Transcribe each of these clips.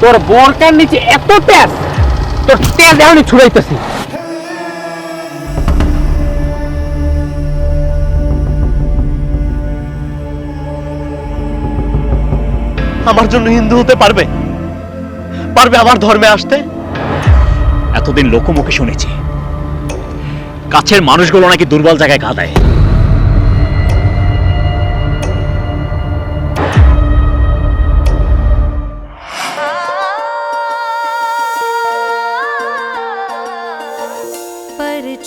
তোর বরকার নিচে এত তেজ তোর তেজ এখনই ছুড়াইতেছি। আমার জন্য হিন্দু হতে পারবে? পারবে আমার ধর্মে আসতে? এতদিন লোকমুখে শুনেছি কাছের মানুষগুলো নাকি দুর্বল জায়গায় ঘা দেয়।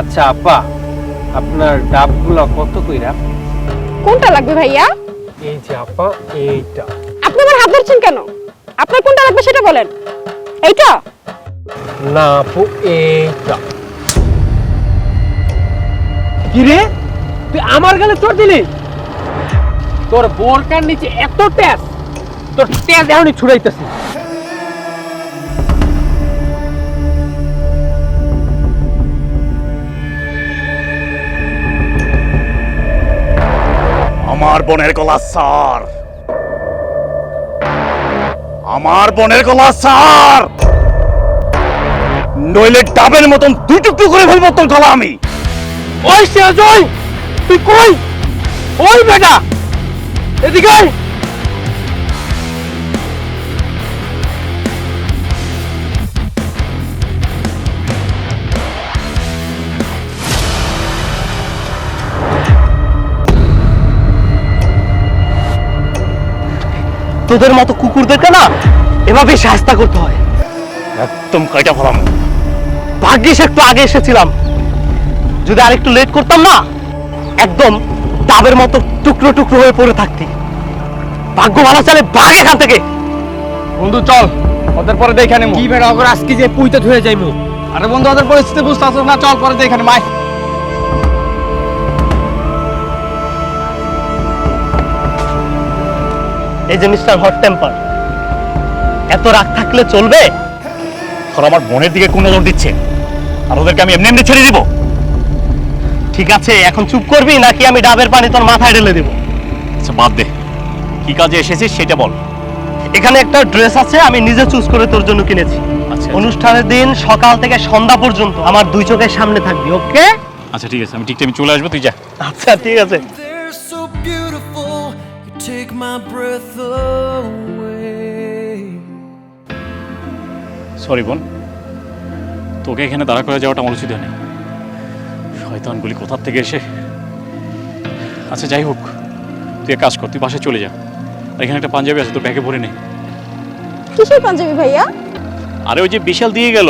আচ্ছা আপা আপনার ডাবগুলো কত কইরা? কোনটা লাগবে ভাইয়া? এই যে আপা এইটা। আপনি আমার হাত ধরছেন কেন? আপনার কোনটা লাগবে সেটা বলেন। এইটা? না আপু এইটা। কি রে? তুই আমার গালে চোট দিলি? তোর বোরকার নিচে এত তেজ তোর তেজ এখনই ছুড়াইতেছি। আমার বোনের গলা সার আমার বোনের গলা সার নইলে ডাবের মতন দুই টুকরো করে ফেলব তোর গলা আমি। ওই সেজয় তুই কই? ওই বেটা। এদিকে তোদের মতো কুকুরদেরকে না এভাবে সাহস্তা করতে হয়। একদম কয়টা ফলাম। ভাগ্যিস একটু আগে এসেছিলাম। যদি আরেকটু লেট করতাম না একদম ডাবের মতো টুকরো টুকরো হয়ে পড়ে থাকতি। ভাগ্য ভালো চলে ভাগ এখান থেকে। বন্ধু চল ওদের পরে দেখে নেব। কি বেটা ওগর আজকে যে পুইতে ধুয়ে যাইমু। আরে বন্ধু ওদের পরিস্থিতি বুঝতে পারছ না চল পরে দেখে নেব এই যে মিস্টার হট টেম্পার এত রাগ থাকলে চলবে? তোর আমার বোনের দিকে কোন নজর দিচ্ছে? আর ওদেরকে আমি এমনি এমনি ছেড়ে দিব? ঠিক আছে এখন চুপ করবি নাকি আমি ডাবের পানি তোর মাথায় ঢেলে দেবো? আচ্ছা বাদ দে। কি কাজে এসেছিস সেটা বল। এখানে একটা ড্রেস আছে আমি নিজে চুজ করে তোর জন্য কিনেছি। আচ্ছা। অনুষ্ঠানের দিন সকাল থেকে সন্ধ্যা পর্যন্ত আমার দুই চোখের সামনে থাকবি ওকে? আচ্ছা ঠিক আছে আমি ঠিক টাইমে চলে আসব তুই যা। আচ্ছা ঠিক আছে। My breath away. সরি বোন। তোকে এখানে দাঁড়া করে যাওয়াটা আমার উচিত হয়নি। শয়তানগুলি কোথার থেকে এসে? আচ্ছা যাই হোক। তুই কাজ কর তুই বাসায় চলে যা। আর এখানে একটা পাঞ্জাবি আছে তোর ব্যাগে ভরে নে। কিসের পাঞ্জাবি ভাইয়া? আরে ওই যে বিশাল দিয়ে গেল।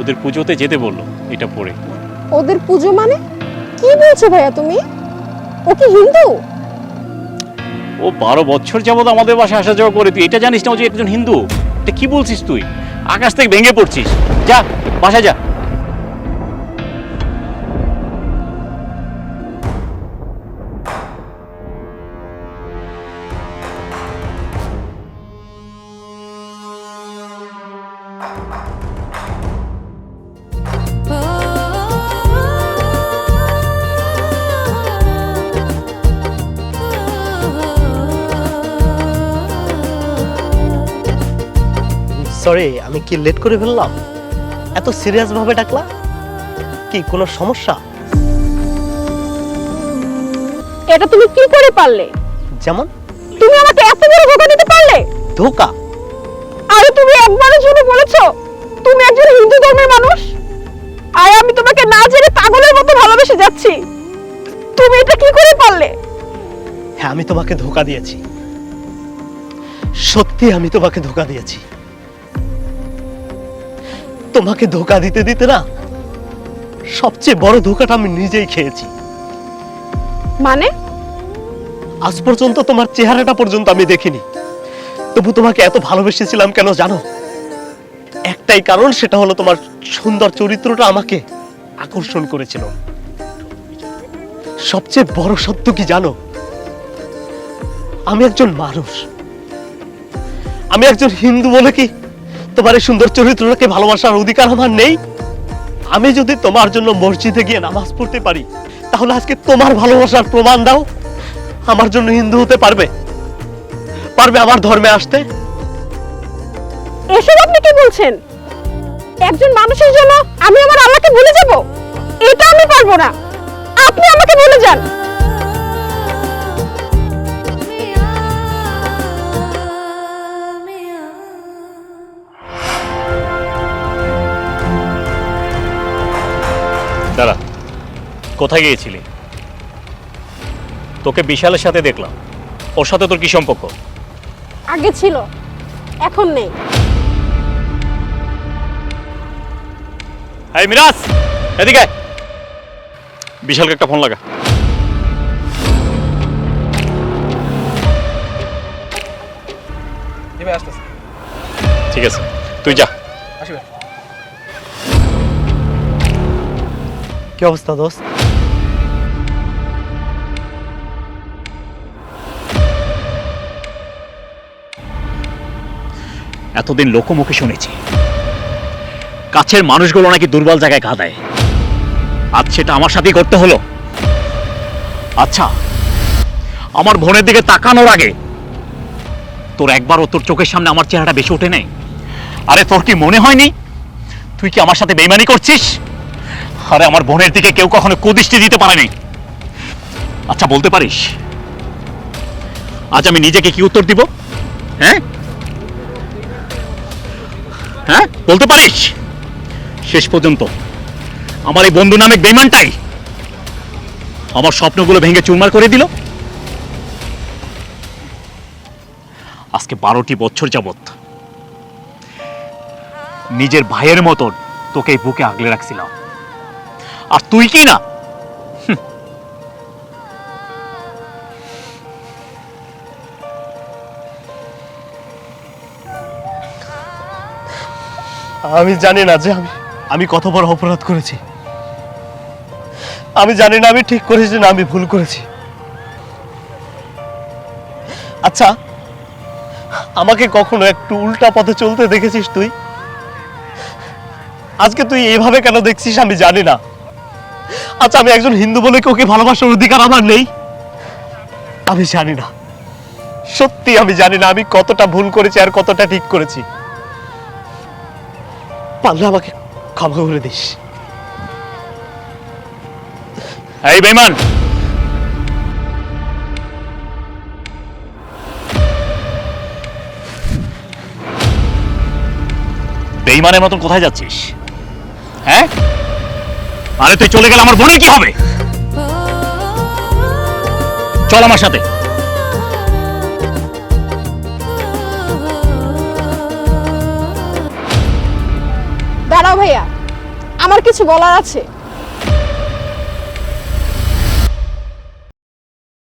ওদের পুজোতে যেতে বলল এটা পরে। ওদের পুজো মানে? কি বলছো ভাইয়া তুমি? ও কি হিন্দু? ও বারো বছর যাবত আমাদের বাসায় আসা যাওয়া করে তুই। এটা জানিস না যে একজন হিন্দু? এটা কি বলছিস তুই? আকাশ থেকে ভেঙে পড়ছিস। যা, বাসায় যা। সরি আমি কি লেট করে ফেললাম? এত সিরিয়াস ভাবে ডাকলা? কি কোনো সমস্যা? এটা তুমি কি করে পারলে? যেমন? তুমি আমাকে এত বড় ধোকা দিতে পারলে? ধোকা? আরে তুমি একবারের জন্য বলেছ তুমি একজন হিন্দু ধর্মের মানুষ। আর আমি তোমাকে না জেনে পাগলের মতো ভালোবেসে যাচ্ছি। তুমি এটা কি করে পারলে? হ্যাঁ আমি তোমাকে ধোকা দিয়েছি। সত্যি আমি তোমাকে ধোকা দিয়েছি। তোমাকে ধোকা দিতে দিতে না সবচেয়ে বড় ধোকাটা আমি নিজেই খেয়েছি। মানে? আজ পর্যন্ত তোমার চেহারাটা পর্যন্ত আমি দেখিনি। তবু তোমাকে এত ভালোবেসেছিলাম কেন জানো? একটাই কারণ সেটা হলো তোমার সুন্দর চরিত্রটা আমাকে আকর্ষণ করেছিল। সবচেয়ে বড় সত্য কি জানো? আমি একজন মানুষ। আমি একজন হিন্দু বলে কি তোমার এই সুন্দর চরিত্রটাকে ভালোবাসার অধিকার আমার নেই। আমি যদি তোমার জন্য মসজিদে গিয়ে নামাজ পড়তে পারি, তাহলে আজকে তোমার ভালোবাসার প্রমাণ দাও। আমার জন্য হিন্দু হতে পারবে? পারবে আমার ধর্মে আসতে? এসব আপনি কি বলছেন? একজন মানুষের জন্য আমি আমার আল্লাহকে ভুলে যাব? এটা আমি পারব না। আপনি আমাকে ভুলে যান। কোথায় গিয়েছিলি? তোকে বিশালের সাথে দেখলাম। ওর সাথে তোর কি সম্পর্ক? আগে ছিল এখন নেই। এই মিরাজ এদিকে। বিশালকে একটা ফোন লাগা। ঠিক আছে তুই যা। কি অবস্থা দোস্ত? এতদিন লোকমুখে শুনেছি। কাছের মানুষগুলো নাকি দুর্বল জায়গায় ঘা দেয়। আজ সেটা আমার সাথেই করতে হলো। আচ্ছা আমার বোনের দিকে তাকানোর আগে তোর একবারও তোর চোখের সামনে আমার চেহারাটা বেশি ওঠে নেই। আরে, তোর কি মনে হয়নি? তুই কি আমার সাথে বেইমানি করছিস? আরে, আমার বোনের দিকে কেউ কখনো কুদৃষ্টি দিতে পারেনি আচ্ছা বলতে পারিস? আজ আমি নিজেকে কি উত্তর দিব? হ্যাঁ? হ্যাঁ? বলতে পারিস? শেষ পর্যন্ত। আমার এই বন্ধু নামে বেমানটাই আমার স্বপ্নগুলো ভেঙে চুরমার করে দিল। আজকে বারোটি বছর যাবত নিজের ভাইয়ের মতন তোকে বুকে আগলে রাখছিলাম। আর তুই কি না আমি জানি না যে আমি কত বড় অপরাধ করেছি। আমি জানি না আমি ঠিক করেছি না আমি ভুল করেছি। আচ্ছা আমাকে কখনো একটু উল্টা পথে চলতে দেখেছিস তুই? আজকে তুই এভাবে কেন দেখছিস আমি জানি না। আচ্ছা আমি একজন হিন্দু বলে ওকে ভালোবাসার অধিকার আমার নেই? আমি জানি না। সত্যি আমি জানি না আমি কতটা ভুল করেছি আর কতটা ঠিক করেছি। পারলে আমাকে ক্ষমা করে দিস। এই বেমান বেইমানের মতন কোথায় যাচ্ছিস? হ্যাঁ? আরে তুই চলে গেলে আমার বোনের কি হবে? চল আমার সাথে। আমার কিছু বলার আছে?